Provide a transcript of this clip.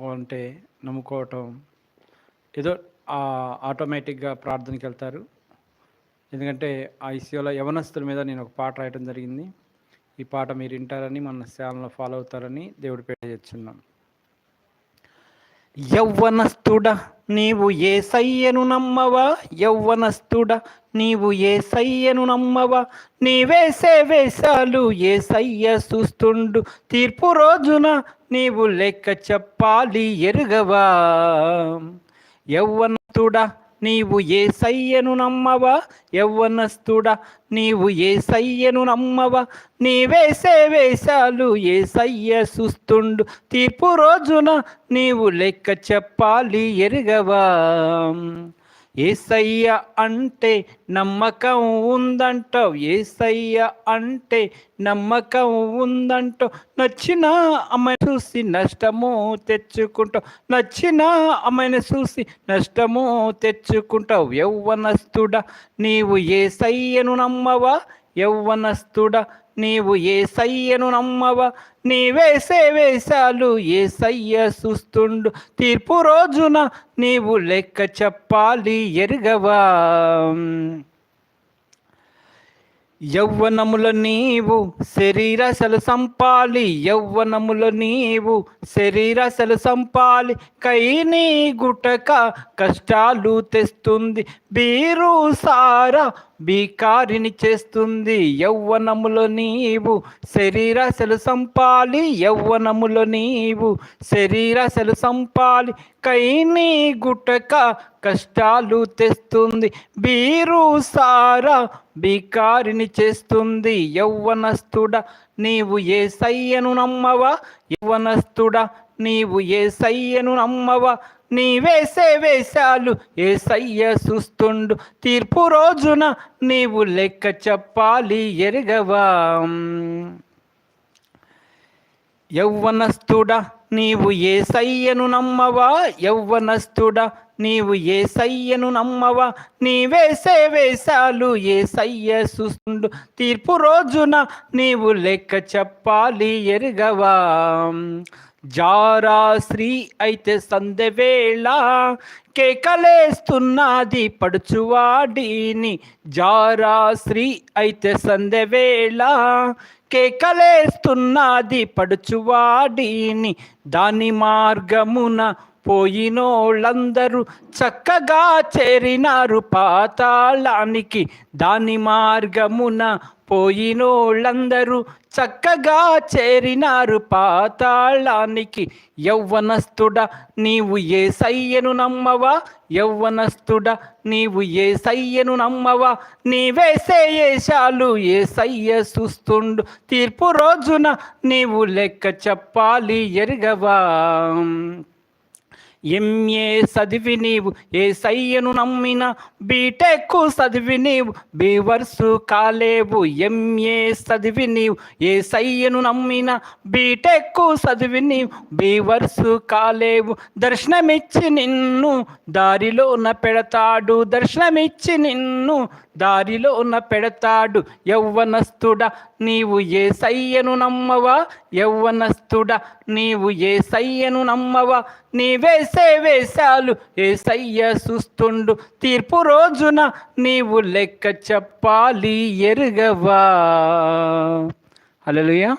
అంటే నమ్ముకోవటం. ఏదో ఆటోమేటిక్గా ప్రార్థనకి వెళ్తారు. ఎందుకంటే ఆ ఇస్యూలో యవనస్తుల మీద నేను ఒక పాట రాయటం జరిగింది. ఈ పాట మీరు వింటారని మన ఛానల్లో ఫాలో అవుతారని దేవుడి పేరు చేస్తున్నాం. యవ్వనస్తుడా నీవు ఏ సయ్యను నమ్మవా? యౌవనస్తుడ నీవు ఏ సయ్యను నమ్మవా? నీవేసే వేషాలు ఏ సయ్య చూస్తుండు తీర్పు రోజున నీవు లెక్క చెప్పాలి ఎరుగవా? యౌవనస్తుడా నీవు ఏ సయ్యను నమ్మవా? యవ్వనస్తుడా నీవు ఏ సయ్యను నమ్మవా? నీ వేసే వేషాలు ఏ సయ్య చూస్తుండు. తీర్పు రోజున నీవు లెక్క చెప్పాలి ఎరుగవా? ఏసయ్య అంటే నమ్మకం ఉందంటావు ఏసయ్య అంటే నమ్మకం ఉందంటావు నచ్చిన అమ్మాయిని చూసి నష్టము తెచ్చుకుంటావు నచ్చిన అమ్మాయిని చూసి నష్టము తెచ్చుకుంటావు యౌవనస్తుడా నీవు ఏసయ్యను నమ్మవా? యౌవనస్తుడా నీవు ఏ సయ్యను నమ్మవ నీ వేసే వేషాలు ఏ సయ్య చూస్తుండు తీర్పు రోజున నీవు లెక్క చెప్పాలి ఎరుగవా. యవ్వనముల నీవు శరీరసలు సంపాలి యవ్వనముల నీవు శరీరసలు సంపాలి. కై నీ గుటక కష్టాలు తెస్తుంది బీరు సారా బీకారిని చేస్తుంది యవ్వనములో నీవు. శరీరాశలు సంపాలి యవ్వనములో నీవు. శరీరాశలు సంపాలి కైని గుటక కష్టాలు తెస్తుంది. బీరు సారా బీకారిని చేస్తుంది యవ్వనస్తుడ నీవు ఏ సయ్యను నమ్మవా? యవ్వనస్తుడ నీవు ఏ సయ్యను నమ్మవా? నీ వేసే వేషాలు ఏ సయ్య చూస్తుండు. తీర్పు రోజున నీవు లెక్క చెప్పాలి ఎరగవా? యౌవనస్తుడా నీవు ఏ సయ్యను నమ్మవా? యౌవనస్తుడా నీవు ఏ సయ్యను నమ్మవా? నీ వేసే వేషాలు ఏ సయ్య చూస్తుండు. తీర్పు రోజున నీవు లెక్క చెప్పాలి ఎరగవా? జారాశ్రీ అయితే సందెవేళ కేకలేస్తున్నది పడుచువాడిని. జారా శ్రీ అయితే సందెవేళ కేకలేస్తున్నది పడుచువాడిని. దాని మార్గమున పోయినోళ్ళందరూ చక్కగా చేరినారు పాతాళానికి దాని మార్గమున. పోయినోళ్ళందరూ చక్కగా చేరినారు పాతాళానికి. యౌవనస్తుడ నీవు ఏ సయ్యను నమ్మవా? యౌవనస్తుడ నీవు ఏ సయ్యను నమ్మవా? నీవేసే ఏషాలు ఏ సయ్య చూస్తుండు. తీర్పు రోజున నీవు లెక్క చెప్పాలి ఎరగవా? ఎంఏ చదివి నీవు? ఏ సయ్యను నమ్మిన బీటెక్ చదివి నీవు. బీవర్సు కాలేవు. ఎంఏ చదివి నీవు? ఏ సయ్యను నమ్మిన బీటెక్ చదివి నీవు. బీవర్సు కాలేవు. దర్శనమిచ్చి నిన్ను. దారిలోన పెడతాడు దర్శనమిచ్చి నిన్ను. దారిలోన పెడతాడు యౌవనస్తుడ నీవు ఏ సయ్యను నమ్మవా? యౌవనస్తుడ నీవు ఏ సయ్యను నమ్మవా? నీ వేసే వేషాలు ఏ సయ్య చూస్తుండు తీర్పు రోజున నీవు లెక్క చెప్పాలి ఎరుగవా? అలలుయా